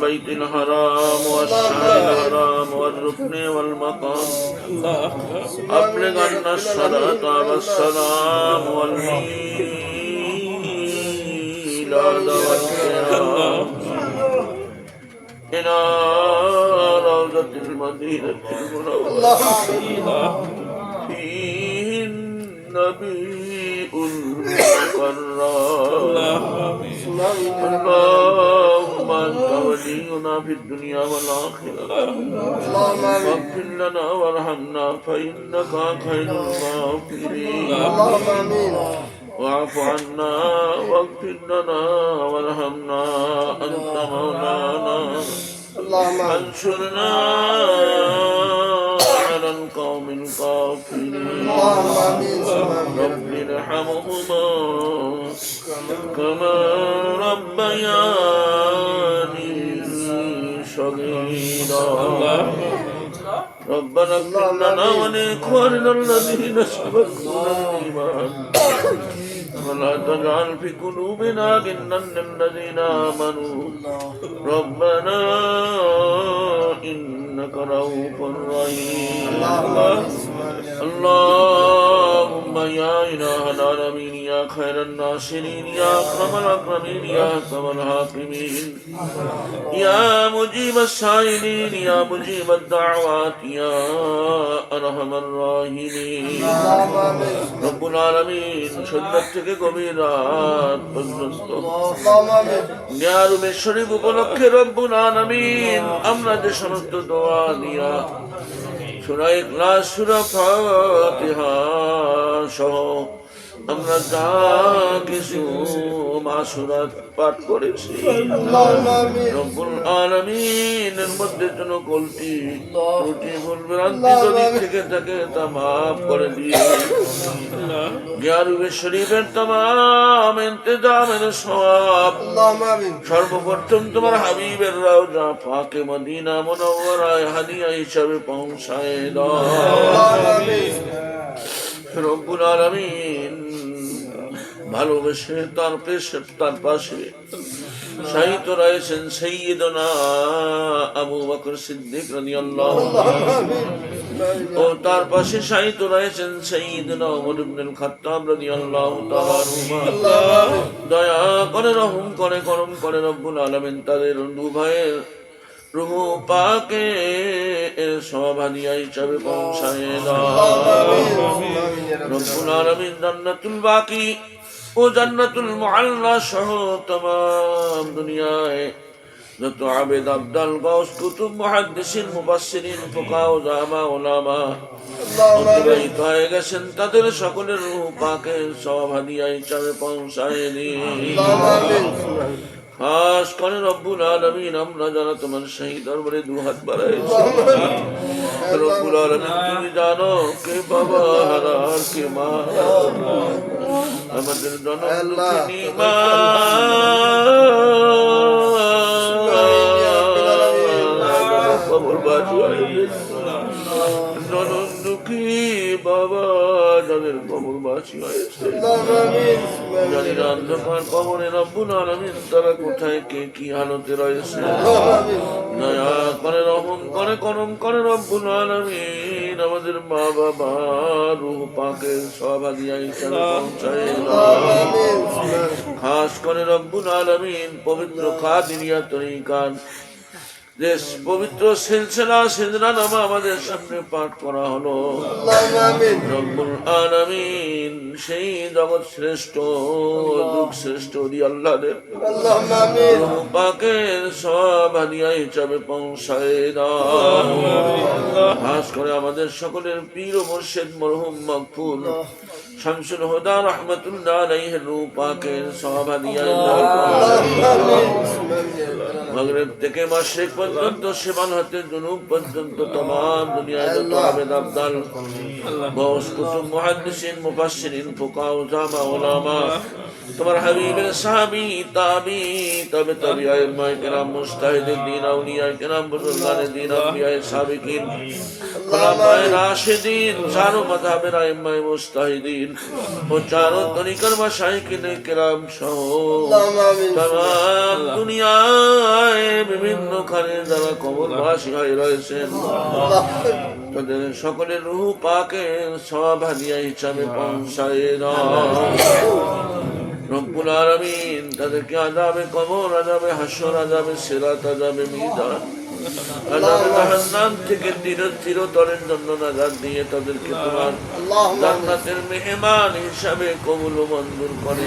والبيت الحرام والشهر الحرام والركن والمقام. أبلغ عنا الصلاة والسلام والميلاد والقيام إلى روضة المدينة المنورة. فيه النبي المقرر اللهم أنت ولينا في الدنيا والآخرة. واغفر لنا وارحمنا فإنك خير الغافرين. واعف عنا واغفر لنا وارحمنا. أنت مولانا. انصرنا على القوم الكافرين. رب ارحمهما. كما ربياني ربنا اغفر لنا ولإخواننا الذين سبقونا بالإيمان ولا تجعل في قلوبنا غلا للذين آمنوا ربنا إنك رؤوف رحيم اللهم يا إله العالمين يا خير الناصرين يا أكرم الأكرمين يا أكرم الحاكمين يا مجيب السائلين يا مجيب الدعوات يا أرحم الراحمين رب العالمين সন্ধ্যা থেকে গভীর রাত পর্যন্ত নিয়ারুমের শরীফ উপলক্ষে রব্বুল আলামিন আমরা যে সমস্ত দোয়া দিয়া সুরা ইখলাস সুরা ফাতিহা সহ। আমরা যা কিছু মাসুরাত পাঠ করেছি, রব্বুল আলামিনের মধ্যে যেন কলটি ত্রুটি, ভুল ভ্রান্তি যদি থেকে থাকে তা মাফ করে দিয়ে গিয়ারুবে শরীফের তাম ইন্তজামের সওয়াব, সর্বপ্রথম তোমার হাবিবের রাজা ফাকে মদিনা মনোবরায় হাদিয়া হিসাবে পৌঁছায় দাও। রব্বুল আলামিন ভালোবেসে তার পেশে তার পাশে। শাহিত রয়েছেন সৈয়দনা আবু বকর সিদ্দিক রাদিয়াল্লাহু ও তার পাশে শাহিত রয়েছেন সৈয়দনা ওমর ইবনুল খাত্তাব রাদিয়াল্লাহু তাআলা দয়া করে রহম করে করম করে রব্বুল আলামিন তাদের উভয়ের রুহ পাকে এর সভাধিয়া হিসাবে পৌঁছায় রব্বুল আলামিন জান্নাতুল বাকি ও জান্নাতুল মুআল্লা সহ तमाम দুনিয়ায় যত আবেদ আবদাল গাউস কুতুব মুহাদ্দিসিন মুফাসসিরিন ফুকাহা ও জামা উলামা অতিবাহিত হয়ে গেছেন তাদের সকলের রূহ পাকে সভাধিয়া হিসাবে পৌঁছায় দিন খাস করে রব্বুল আলমিন আমরা যারা তোমার সেই দরবারে দু হাত বাড়াইছি রব্বুল আলমিন তুমি জানো কে বাবা হারা আর কে মা Allah. Donunduki baba. যাদের কবর বাসী হয়েছে অন্ধকার কবরে রব্বুল আলমিন তারা কোথায় কে কি হালতে রয়েছে। দয়া করে রহম করে করম করে রব্বুল আলমিন আমাদের মা বাবা রুহ পাকে পৌঁছায় খাস করে রব্বুল আলমিন পবিত্র খাদিনিয়া তরিকার যে পবিত্র সিলসিলা সিলসিলা নামা আমাদের সামনে পাঠ করা হলো। আলামিন সেই জগৎ শ্রেষ্ঠ যুগ শ্রেষ্ঠ দি আল্লাহদের পাকের সব হাদিয়া হিসাবে পৌঁছায় দাও। খাস করে আমাদের সকলের পীর ও মুর্শিদ মরহুম মকফুল। শামসুল হুদা রহমতুল্লাহ আলাইহির রূহ পাকের মগরব থেকে মাসিক পর্যন্ত সেবান হতে জুনুব পর্যন্ত তমাম দুনিয়ায় যত আবেদ আবদাল বস কুতুব মুহাদ্দিসিন মুফাসসিরিন ফুকাহা উলামা উলামা তোমার হাবিবের সাহাবী তাবি তবে তবে আইমায়ে কেরাম মুস্তাহিদিন দিন আউলিয়া কেরাম বুজুর্গানে দিন আম্বিয়ায়ে সাবিকিন খোলাফায়ে রাশিদিন চারো মাযহাবের আইমায়ে মুস্তাহিদিন। তরিকার মাশাইখিনে কেরাম সহ। দুনিয়া দুনিয়ায় বিভিন্ন খানে যারা কবরবাসী হয়ে রয়েছেন তাদের সকলের রুহ পাকে সব হাদিয়া হিসাবে পৌঁছায় রব্বুল আলামিন তাদেরকে আজাবে কবর আজাবে হাসর আজাবে সিরাত আজাবে আজাবে জাহান্নাম থেকে চির চিরতরের জন্য নাজাত দিয়ে তাদেরকে তোমার জান্নাতের মেহমান হিসাবে কবুল ও মঞ্জুর করে।